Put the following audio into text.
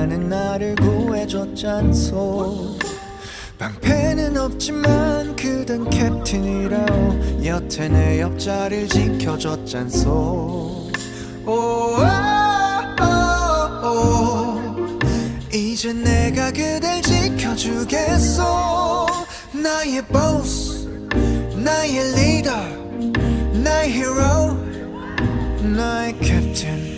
나는 나를 구해줬잖소. 방패는 없지만 그댄 캡틴이라오. 여태 내 옆자리를 지켜줬잖소. 오, 오, 오, 오. 이제 내가 그댈 지켜주겠소. 나의 보스 나의 리더 나의 히로 나의 캡틴